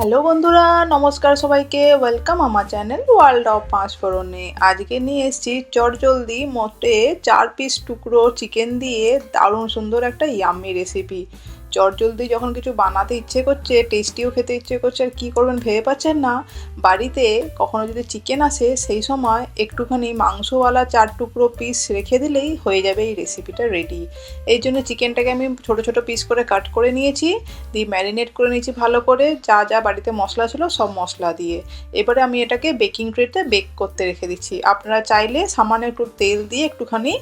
Hello বন্ধুরা, নমস্কার সবাইকে। ওয়েলকাম আমার চ্যানেল ওয়ার্ল্ড অফ পাঁচ ফোরণে আজকে নিয়ে এসেছি চটজলদি মোটে চার পিস টুকরো চিকেন দিয়ে দারুণ সুন্দর একটা ইয়াম্মি রেসিপি চটজলদি যখন কিছু বানাতে ইচ্ছে করছে টেস্টিও খেতে ইচ্ছে করছে, আর কী করবেন ভেবে পাচ্ছেন না। বাড়িতে কখনো যদি চিকেন আসে, সেই সময় একটুখানি মাংসওয়ালা চার টুকরো পিস রেখে দিলেই হয়ে যাবে এই রেসিপিটা রেডি এই জন্য চিকেনটাকে আমি ছোট ছোট পিস করে কাট করে নিয়েছি, দিয়ে ম্যারিনেট করে নিয়েছি ভালো করে। যা যা বাড়িতে মশলা ছিল সব মশলা দিয়ে। এবারে আমি এটাকে বেকিং ট্রেতে বেক করতে রেখে দিচ্ছি। আপনারা চাইলে সামান্য একটু তেল দিয়ে একটুখানি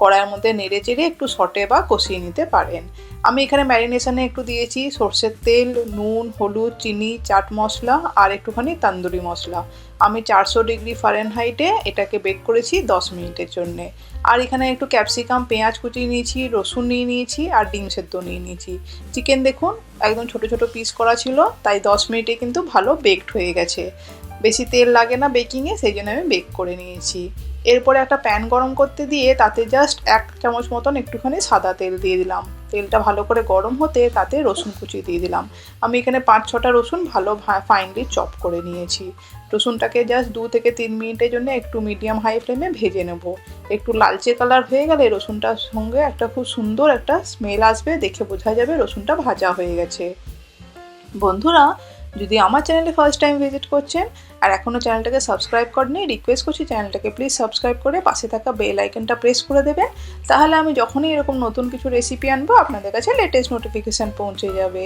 কড়াইয়ের মধ্যে নেড়ে চেড়ে একটু সটে বা কষিয়ে নিতে পারেন। আমি এখানে ম্যারিনেশনে একটু দিয়েছি সর্ষের তেল, নুন, হলুদ, চিনি, চাট মশলা আর একটুখানি তান্দুরি মশলা। আমি চারশো ডিগ্রি ফারেনহাইটে এটাকে বেক করেছি দশ মিনিটের জন্যে। আর এখানে একটু ক্যাপসিকাম, পেঁয়াজ কুচি নিয়েছি, রসুন নিয়ে নিয়েছি আর ডিম সেদ্ধ নিয়ে নিয়েছি। চিকেন দেখুন, একদম ছোট ছোট পিস করা ছিল, তাই দশ মিনিটে কিন্তু ভালো বেকড হয়ে গেছে। বেশি তেল লাগে না বেকিংয়ে সেই জন্য আমি বেক করে নিয়েছি। এরপরে একটা প্যান গরম করতে দিয়ে তাতে জাস্ট এক চামচ মতন একটুখানি সাদা তেল দিয়ে দিলাম। তেলটা ভালো করে গরম হতে তাতে রসুন কুচি দিয়ে দিলাম। আমি এখানে পাঁচ ছটা রসুন ভালো ফাইনলি চপ করে নিয়েছি। রসুনটাকে জাস্ট দু থেকে তিন মিনিটের জন্য একটু মিডিয়াম হাই ফ্লেমে ভেজে নেব। একটু লালচে কালার হয়ে গেলে রসুনটার সঙ্গে একটা খুব সুন্দর একটা স্মেল আসবে, দেখে বোঝা যাবে রসুনটা ভাজা হয়ে গেছে। বন্ধুরা যদি আমার চ্যানেলে ফার্স্ট টাইম ভিজিট করছেন আর এখনও চ্যানেলটাকে সাবস্ক্রাইব করেনি রিকোয়েস্ট করছি চ্যানেলটাকে প্লিজ সাবস্ক্রাইব করে পাশে থাকা বেল আইকনটা প্রেস করে দেবেন। তাহলে আমি যখনই এরকম নতুন কিছু রেসিপি আনব, আপনাদের কাছে লেটেস্ট নোটিফিকেশান পৌঁছে যাবে।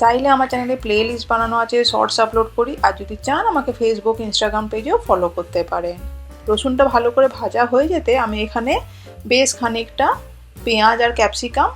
চাইলে আমার চ্যানেলে প্লে লিস্ট বানানো আছে শর্টস আপলোড করি, আর যদি চান আমাকে ফেসবুক ইনস্টাগ্রাম পেজেও ফলো করতে পারেন। রসুনটা ভালো করে ভাজা হয়ে যেতে আমি এখানে বেশ খানিকটা পেঁয়াজ আর ক্যাপসিকাম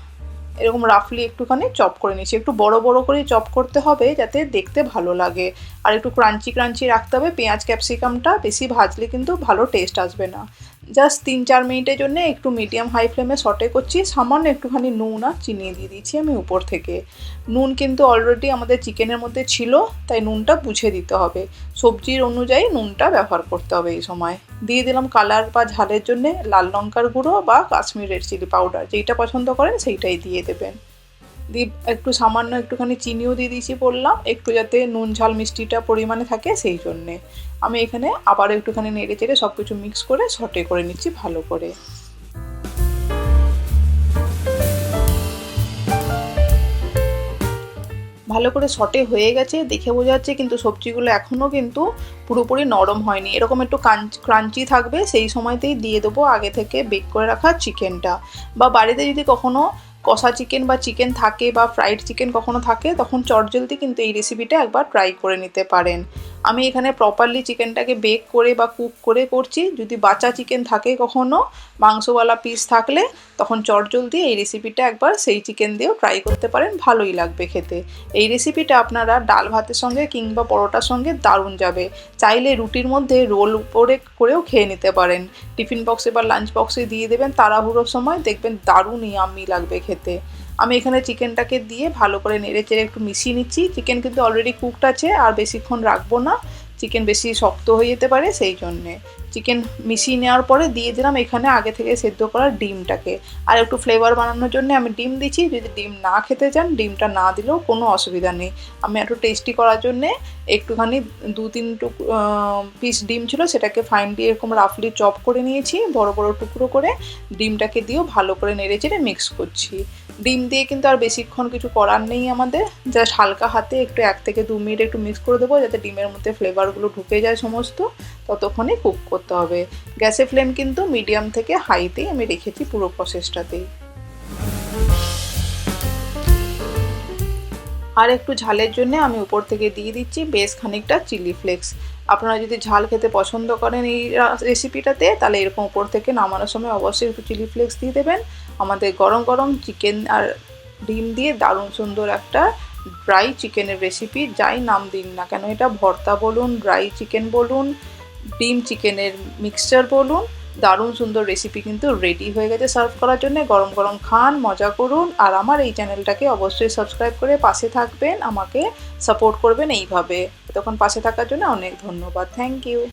এরকম রাফলি একটুখানি চপ করে নিচ্ছি একটু বড় বড় করে চপ করতে হবে যাতে দেখতে ভালো লাগে। আর একটু ক্রাঞ্চি ক্রাঞ্চি রাখতে হবে। পেঁয়াজ ক্যাপসিকামটা বেশি ভাজলে কিন্তু ভালো টেস্ট আসবে না। জাস্ট তিন, চার মিনিটের জন্য একটু মিডিয়াম হাই ফ্লেমে সটে করছি। সামান্য একটুখানি নুন আর চিনি দিয়ে দিচ্ছি আমি উপর থেকে। নুন কিন্তু অলরেডি আমাদের চিকেনের মধ্যে ছিল, তাই নুনটা বুঝে দিতে হবে। সবজির অনুযায়ী নুনটা ব্যবহার করতে হবে এই সময়। দিয়ে দিলাম কালার বা ঝালের জন্য লাল লঙ্কার গুঁড়ো বা কাশ্মীর রেড চিলি পাউডার যেইটা পছন্দ করেন সেইটাই দিয়ে দেবেন। দিয়ে একটু সামান্য একটুখানি চিনিও দিয়ে দিয়েছি বললাম, একটু যাতে নুন ঝাল মিষ্টিটা পরিমাণে থাকে সেই জন্যে। আমি এখানে আবার একটুখানি নেড়ে চেড়ে সব কিছু মিক্স করে সটে করে নিচ্ছি ভালো করে। ভালো করে সটে হয়ে গেছে, দেখে বোঝা যাচ্ছে কিন্তু সবজিগুলো এখনও কিন্তু পুরোপুরি নরম হয়নি। এরকম একটু ক্রাঞ্চি থাকবে, সেই সময়তেই দিয়ে দেবো আগে থেকে বেক করে রাখা চিকেনটা বা বাড়িতে যদি কখনো কষা চিকেন বা চিকেন থাকে বা ফ্রাইড চিকেন কখনো থাকে, তখন চটজলদি কিন্তু এই রেসিপিটা একবার ট্রাই করে নিতে পারেন। আমি এখানে প্রপারলি চিকেনটাকে বেক করে বা কুক করে করছি। যদি বাচ্চা চিকেন থাকে কখনো, মাংসওয়ালা পিস থাকলে, তখন চটজলদি এই রেসিপিটা একবার সেই চিকেন দিয়েও ট্রাই করতে পারেন, ভালোই লাগবে খেতে। এই রেসিপিটা আপনারা ডাল ভাতের সঙ্গে কিংবা পরোটার সঙ্গে দারুণ যাবে। চাইলে রুটির মধ্যে রোল উপরে করেও খেয়ে নিতে পারেন। টিফিন বক্সে বা লাঞ্চ বক্সে দিয়ে দেবেন তাড়াহুড়োর সময়, দেখবেন দারুণ ইয়াম্মি লাগবে খেতে। আমি এখানে চিকেনটাকে দিয়ে ভালো করে নেড়ে চেড়ে একটু মিশিয়ে নিচ্ছি। চিকেন কিন্তু অলরেডি কুকড আছে, আর বেশিক্ষণ রাখব না। চিকেন বেশি শক্ত হয়ে যেতে পারে, সেই জন্যে। চিকেন মিশিয়ে নেওয়ার পরে দিয়ে দিলাম এখানে আগে থেকে সেদ্ধ করা ডিমটাকে। আর একটু ফ্লেভার বানানোর জন্য আমি ডিম দিচ্ছি, যদি ডিম না খেতে চান, ডিমটা না দিলেও কোনো অসুবিধা নেই। আমি একটু টেস্টি করার জন্যে একটুখানি দু তিন টুক পিস ডিম ছিল, সেটাকে ফাইন দিয়ে এরকম রাফলি চপ করে নিয়েছি, বড় বড় টুকরো করে। ডিমটাকে দিয়েও ভালো করে নেড়ে চেড়ে মিক্স করছি। ডিম দিয়ে কিন্তু আর বেশিক্ষণ কিছু করার নেই আমাদের। জাস্ট হালকা হাতে একটু এক থেকে দু মিনিট একটু মিক্স করে দেবো, যাতে ডিমের মধ্যে ফ্লেভারগুলো ঢুকে যায় সমস্ত। ততক্ষণে কুক করতে হবে। গ্যাসের ফ্লেম কিন্তু মিডিয়াম থেকে হাইতেই আমি রেখেছি পুরো প্রসেসটাতেই আর একটু ঝালের জন্য আমি উপর থেকে দিয়ে দিচ্ছি বেশ খানিকটা চিলি ফ্লেক্স আপনারা যদি ঝাল খেতে পছন্দ করেন এই রেসিপিটাতে তাহলে এরকম উপর থেকে নামানোর সময় অবশ্যই একটু চিলি ফ্লেক্স দিয়ে দেবেন। আমাদের গরম গরম চিকেন আর ডিম দিয়ে দারুণ সুন্দর একটা ড্রাই চিকেনের রেসিপি যাই নাম দিন না কেন, এটা ভর্তা বলুন ড্রাই চিকেন বলুন, ডিম চিকেনের মিক্সচার বলুন, দারুণ সুন্দর রেসিপি কিন্তু রেডি হয়ে গেছে সার্ভ করার জন্য। গরম গরম খান, মজা করুন, আর আমার এই চ্যানেলটাকে অবশ্যই সাবস্ক্রাইব করে পাশে থাকবেন, আমাকে সাপোর্ট করবেন এইভাবে। তখন পাশে থাকার জন্য অনেক ধন্যবাদ। Thank you